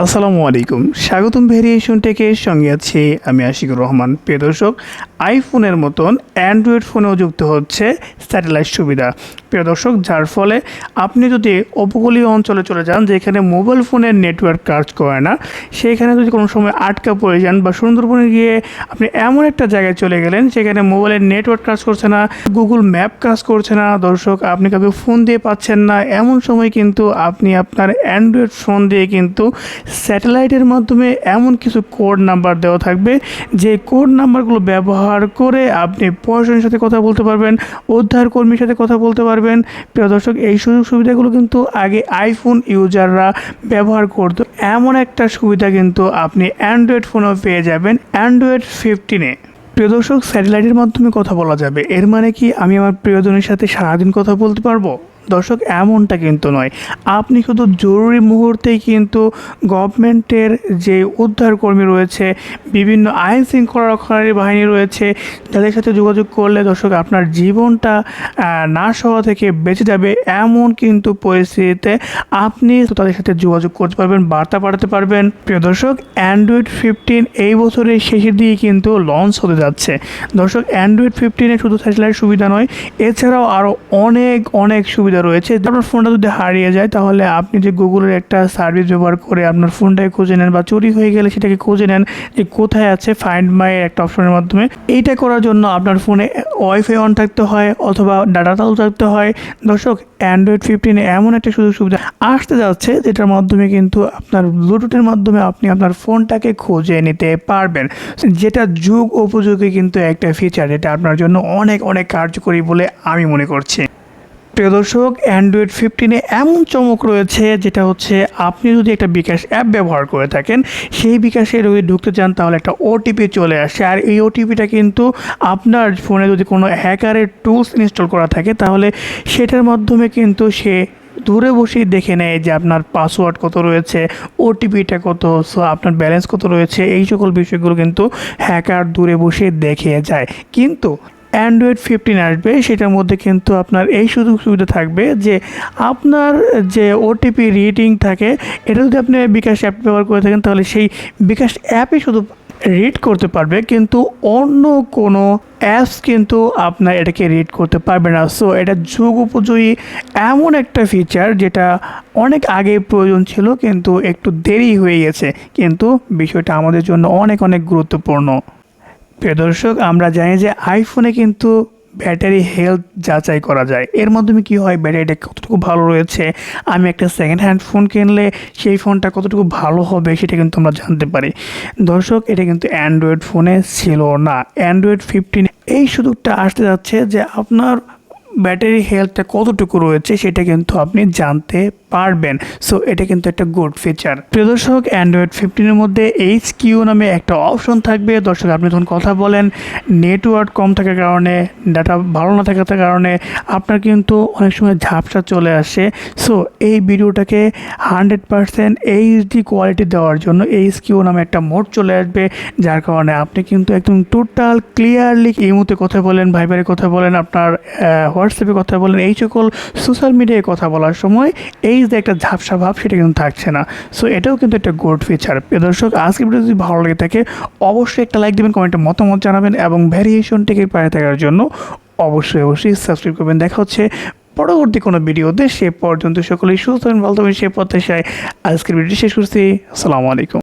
আসসালামু আলাইকুম। স্বাগতম ভেরিয়েশন টেকের সঙ্গে আছি আমি আশিকুর রহমান। প্রিয় দর্শক আইফোনের মতন অ্যান্ড্রয়েড ফোনেও যুক্ত হচ্ছে স্যাটেলাইট সুবিধা। প্রিয় দর্শক, যার ফলে আপনি যদি উপকূলীয় অঞ্চলে চলে যান যেখানে মোবাইল ফোনের নেটওয়ার্ক কাজ করে না সেইখানে যদি কোনো সময় আটকা পড়ে যান বা সুন্দরবনে গিয়ে আপনি এমন একটা জায়গায় চলে গেলেন সেখানে মোবাইলের নেটওয়ার্ক কাজ করছে না, গুগল ম্যাপ কাজ করছে না, দর্শক, আপনি কাউকে ফোন দিয়ে পাচ্ছেন না, এমন সময় কিন্তু আপনি আপনার অ্যান্ড্রয়েড ফোন দিয়ে কিন্তু স্যাটেলাইটের মাধ্যমে এমন কিছু কোড নাম্বার দেওয়া থাকবে, যে কোড নাম্বারগুলো ব্যবহার করে আপনি প্রশাসনের সাথে কথা বলতে পারবেন, উদ্ধার কর্মীর সাথে কথা বলতে পারবেন। প্রিয় দর্শক, এই সুযোগ সুবিধাগুলো কিন্তু আগে আইফোন ইউজাররা ব্যবহার করতো। এমন একটা সুবিধা কিন্তু আপনি অ্যান্ড্রয়েড ফোনেও পেয়ে যাবেন অ্যান্ড্রয়েড ফিফটিনে প্রিয় দর্শক স্যাটেলাইটের মাধ্যমে কথা বলা যাবে। এর মানে কি আমি আমার প্রিয়জনের সাথে সারাদিন কথা বলতে পারব? দর্শক, এমনটা কিন্তু নয়। আপনি শুধু জরুরি মুহূর্তেই কিন্তু গভর্নমেন্টের যে উদ্ধারকর্মী রয়েছে, বিভিন্ন আইন শৃঙ্খলা রক্ষাকারী বাহিনী রয়েছে যাদের সাথে যোগাযোগ করলে দর্শক, আপনার জীবনটা নাশ হওয়া থেকে বেঁচে যাবে এমন কিন্তু পরিস্থিতিতে আপনি তাদের সাথে যোগাযোগ করতে পারবেন, বার্তা পাঠাতে পারবেন। প্রিয় দর্শক অ্যান্ড্রয়েড ফিফটিন এই বছরের শেষের দিকে কিন্তু লঞ্চ হতে যাচ্ছে। দর্শক অ্যান্ড্রয়েড ফিফটিনে শুধু স্যাটেলাইট সুবিধা নয়, এছাড়াও আরও অনেক অনেক সুবিধা রয়েছে। আপনার ফোনটা যদি হারিয়ে যায়, তাহলে আপনি যে গুগলের একটা সার্ভিস ব্যবহার করে আপনার ফোনটাকে খুঁজে নেন বা চুরি হয়ে গেলে সেটাকে খুঁজে নেন যে কোথায় আছে ফাইন্ড মাই একটা অপশনের মাধ্যমে। এইটা করার জন্য আপনার ফোনে ওয়াইফাই অন থাকতে হয় অথবা ডাটা চালু থাকতে হয়। দর্শক অ্যান্ড্রয়েড ফিফটিনে এমন একটা সুযোগ সুবিধা আসতে যাচ্ছে, যেটার মাধ্যমে কিন্তু আপনার ব্লুটুথের মাধ্যমে আপনি আপনার ফোনটাকে খুঁজে নিতে পারবেন। যেটা যুগ উপযোগী কিন্তু একটা ফিচার এটা আপনার জন্য অনেক অনেক কার্যকরী বলে আমি মনে করছি। প্রিয় দর্শক অ্যান্ড্রয়েড ফিফটিনে এমন চমক রয়েছে, যেটা হচ্ছে আপনি যদি একটা বিকাশ অ্যাপ ব্যবহার করে থাকেন, সেই বিকাশে যদি ঢুকতে চান, তাহলে একটা ওটিপি চলে আসে। আর এই ওটিপিটা কিন্তু আপনার ফোনে যদি কোনো হ্যাকারের টুলস ইনস্টল করা থাকে, তাহলে সেটার মাধ্যমে কিন্তু সে দূরে বসেই দেখে নেয় যে আপনার পাসওয়ার্ড কত রয়েছে ওটিপিটা কত সো আপনার ব্যালেন্স কত রয়েছে, এই সকল বিষয়গুলো কিন্তু হ্যাকার দূরে বসে দেখে যায়। কিন্তু অ্যান্ড্রয়েড ফিফটিন আসবে, সেটার মধ্যে কিন্তু আপনার এই সুযোগ সুবিধা থাকবে যে আপনার যে ওটিপি রিডিং থাকে, এটা যদি আপনি বিকাশ অ্যাপ ব্যবহার করে থাকেন, তাহলে সেই বিকাশ অ্যাপই শুধু রিড করতে পারবে, কিন্তু অন্য কোনো অ্যাপস কিন্তু আপনার এটাকে রিড করতে পারবে না। সো এটা যুগ উপযোগী এমন একটা ফিচার যেটা অনেক আগে প্রয়োজন ছিল, কিন্তু একটু দেরি হয়ে গেছে। কিন্তু বিষয়টা আমাদের জন্য অনেক অনেক গুরুত্বপূর্ণ। প্রিয় দর্শক, আমরা জানি যে আইফোনে কিন্তু ব্যাটারি হেলথ যাচাই করা যায়। এর মাধ্যমে কি হয়? ব্যাটারিটা কতটুকু ভালো রয়েছে? আমি একটা সেকেন্ড হ্যান্ড ফোন কিনলে সেই ফোনটা কতটুকু ভালো হবে সেটা কিন্তু আমরা জানতে পারি। দর্শক, এটা কিন্তু অ্যান্ড্রয়েড ফোনে ছিল না। অ্যান্ড্রয়েড ফিফটিন এই সুযোগটা আসতে যাচ্ছে যে আপনার ব্যাটারি হেলথটা কতটুকু রয়েছে সেটা কিন্তু আপনি জানতে পারবেন। সো এটা কিন্তু একটা গুড ফিচার প্রিয় দর্শক অ্যান্ড্রয়েড ফিফটিনের মধ্যে এইচ কিউ নামে একটা অপশন থাকবে। দর্শক, আপনি যখন কথা বলেন নেটওয়ার্ক কম থাকার কারণে ডাটা ভালো না থাকার কারণে, আপনার কিন্তু অনেক সময় ঝাপসা চলে আসে। সো এই ভিডিওটাকে হান্ড্রেড পারসেন্ট এইচডি কোয়ালিটি দেওয়ার জন্য এইচ কিউ নামে একটা মোড চলে আসবে। যার কারণে আপনি কিন্তু একদম টোটাল ক্লিয়ারলি এই মুহূর্তে কথা বলেন ভাইবারে কথা বলেন, আপনার হোয়াটসঅ্যাপে কথা বলেন, এই সকল সোশ্যাল মিডিয়ায় কথা বলার সময় এই যে একটা ঝাপসা ভাব সেটা কিন্তু থাকছে না। সো এটাও কিন্তু একটা গুড ফিচার প্রিয় দর্শক আজকে ভিডিও যদি ভালো লেগে থাকে, অবশ্যই একটা লাইক দেবেন কমেন্টে মতামত জানাবেন এবং ভ্যারিয়েশন টিকে পায়ে থাকার জন্য অবশ্যই অবশ্যই সাবস্ক্রাইব করবেন। দেখা হচ্ছে পরবর্তী কোনো ভিডিওতে সে পর্যন্ত সকলেই সুস্থ ভালো থাকবেন সে পথে আজকের ভিডিও শেষ করছি। আসসালামু আলাইকুম।